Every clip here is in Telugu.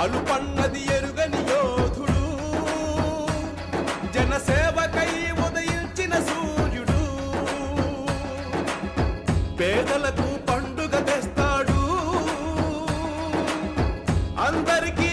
అలుపన్నది ఎరుగని యోధుడు. జనసేవకై ఉదయించిన సూర్యుడు. పేదలకు పండుగ తెస్తాడు. అందరికీ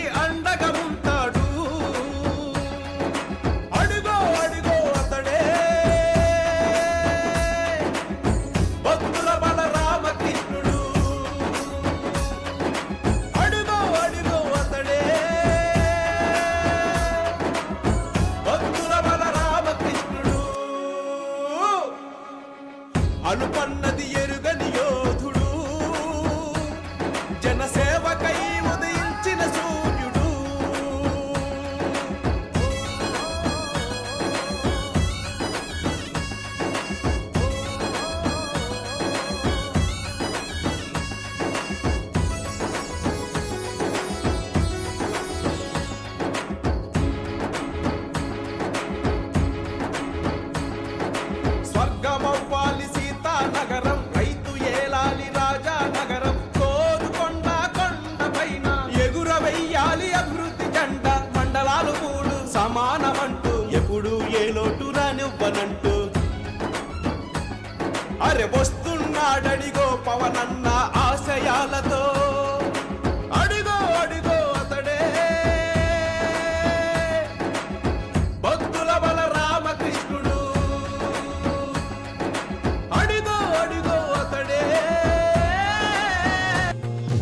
అనుపన్నది ఎరుగని యోధుడు. జనస ఎప్పుడు ఏ లోటు రానివ్వనంటూ. అరే వస్తున్నాడడిగో పవనన్నా.